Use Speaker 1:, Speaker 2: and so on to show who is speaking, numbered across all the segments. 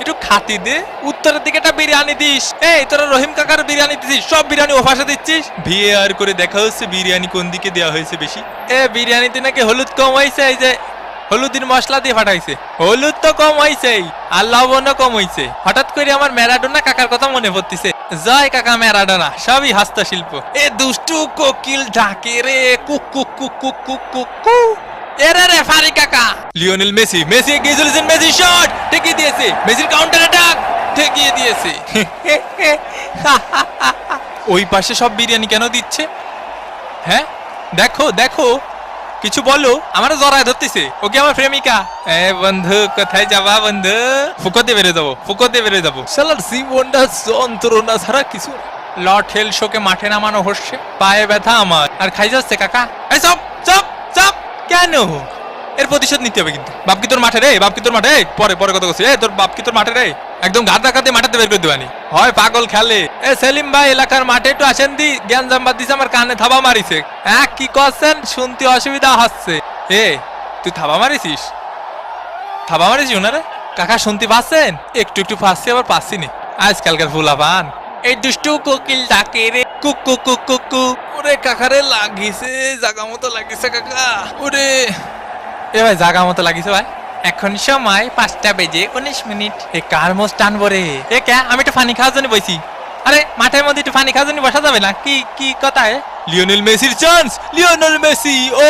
Speaker 1: একটু খাতি দে। উত্তরের দিকে একটা বিরিয়ানি দিস। এই তোরা রহিম কাকার বিরিয়ানি দিছিস সব বিরিয়ানি ওপাশে দিচ্ছিস? ভিএআর করে দেখা হচ্ছে বিরিয়ানি কোন দিকে দেওয়া হয়েছে বেশি। এ বিরিয়ানিতে নাকি হলুদ কম হয়েছে এই যে হলুদিন মশলা দিয়ে ফাটাইছে হলুদ তো কম হয়েছেই আর লবণও কম হয়েছে হঠাৎ করে আমার ম্যারাডোনা কাকার কথা মনে পড়তেছে। জয় কাকা ম্যারাডোনা সবই হস্তশিল্প। এ দুষ্টু কোকিল ঢাকে রে কুক কুক কুক কুক কুক কুক। এরে রে ফারি কাকা। লিওনেল মেসি মেসি এগিয়ে চলেছেন মেসি শট ঠেকিয়ে দিয়েছে মেসির কাউন্টার অ্যাটাক ঠেকিয়ে দিয়েছে। ওই পাশে সব বিরিয়ানি কেন দিচ্ছে? হ্যাঁ? দেখো দেখো। কিছু বলো আমার জড়ায় ধরতেছে। ওকে আমার প্রেমিকা। এ বন্ধু কোথায় যাবা বন্ধু? ফুকতে বেরো যাব ফুকতে বেরো যাব। সালার জীবনটা যন্ত্রণা ছাড়া কিছু। লট হেল শোকে মাঠে নামানো হচ্ছে। পায়ে ব্যথা আমার। আর খাই যাচ্ছে কাকা? এই চপ চপ! কেন? এর প্রতিশোধ নিতে হবে কিন্তু। বাপকি তোর মাঠে রে? বাপকি তোর মাঠে? পরে পরে কথা বলছি। তোর বাপকি তোর মাঠে রে? একদম গাদ ডাকাতে মাঠাতে বের করে দেবানি। হয় পাগল খেলে। এ, সেলিম ভাই, এলাকার মাঠে একটু আসেন দি। জ্ঞান জাম্বাদ দিছে, আমার কানে থাবা মারিছে। হ্যাঁ কি করছেন? শুনতে অসুবিধা হচ্ছে। এ, তুই থাবা মারিছিস? থাবা মারিছিস ওনারে কাকা, শুনতে পাচ্ছেন? একটু একটু পাচ্ছি, আবার পাচ্ছি নি। আজকালকার ফুলা পান এই দুষ্টু কোকিল ডাকে রে কুক কুক কুক ওরে কাকারে, লাগিছে, জাগা মতো লাগিছে কাকা, ওরে। এ ভাই, জাগা মতো লাগিছে ভাই। এখন সময় পাঁচটা বেজে উনিশ মিনিট। এ কার মোস্ট টানবো রে? এ কে আমি একটু ফানি খাওয়ার জন্য বইছি। আরে মাঠের মধ্যে একটু পানি খাওয়ার জন্য বসা যাবে না? কি কি কথা এ? লিওনেল মেসির চান্স লিওনেল মেসি ও!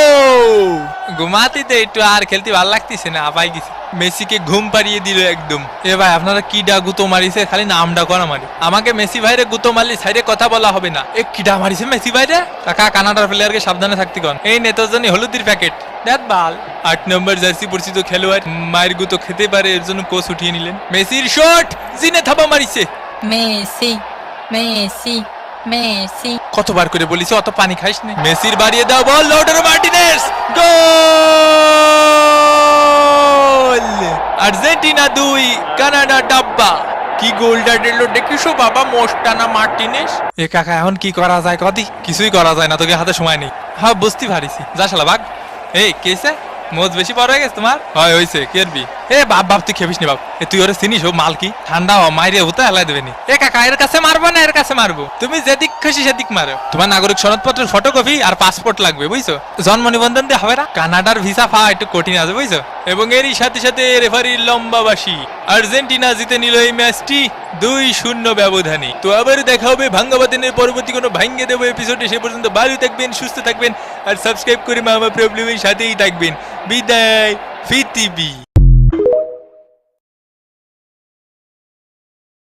Speaker 1: ঘুমাতে তো একটু আর খেলতে ভালো লাগতেছে না আপাই গেছে। মেসিকে ঘুম পাড়িয়ে দিল একদম। এ ভাই আপনারা কি ডা গুতো মারিছে? খালি নামটা করা মারি। আমাকে মেসি ভাইরে গুতো মারলি সাইডে কথা বলা হবে না। এ কিডা মারিছে মেসি ভাইরে? কাকা কানাডার প্লেয়ারকে সাবধানে থাকতে কন। এই নেতার জন্য হলুদির প্যাকেট দেখ বাল। আট নম্বর জার্সি পরিচিত খেলোয়াড় মায়ের গুতো খেতে পারে এর জন্য কোচ উঠিয়ে নিলেন। মেসির শট জিনে থাবা মারিছে।
Speaker 2: Messi, Messi, Messi.
Speaker 1: কতবার করে বলিস অত পানি খাইস না। মেসির বাড়িয়ে দাও ball Lautaro Martinez. Goal! Argentina দুই কানাডা ডাব্বা। কি গোলটা দিল দেখিসো বাবা মোস্টানা মার্টিনেস। এ কাকা এখন কি করা যায় কদি? কিছুই করা যায় না তোকে হাতে সময় নেই। হ্যাঁ বুঝতে পারিছি। যা শালা বাঘ। এই কেসে মোজ বেশি পর হয়ে গেছে তোমার? হয় হইছে কেরবি এ, বাপ বাপ, তুই খেপিস নি বাপ। এ, তুই ওরে চিনিস, ও মাল কি ঠান্ডা হ, মাইরে হতে হেলাই দেবে নি। এ, কাকা, এর কাছে মারবো না, এর কাছে মারবো? তুমি যেদিক খুশি সেদিক মারো। তোমার নাগরিক সনদপত্রের ফটোকপি আর পাসপোর্ট লাগবে, বুঝছ? জন্ম নিবন্ধন দিয়ে হবে না? কানাডার ভিসা পাওয়া একটু কঠিন আছে, বুঝছ? এবং এরই সাথে সাথে রেফারি লম্বাবাসী। আর্জেন্টিনা জিতে নিল এই ম্যাচটি দুই শূন্য ব্যবধানে। তো আবার দেখা হবে ভাঙ্গাবাদিনের পরবর্তী কোনো ভাঙ্গে দেবো এপিসোডে সে পর্যন্ত ভালো থাকবেন, সুস্থ থাকবেন, আর সাবস্ক্রাইব করে মামা প্রবলেমের সাথেই থাকবেন। বিদায় ফিতিবি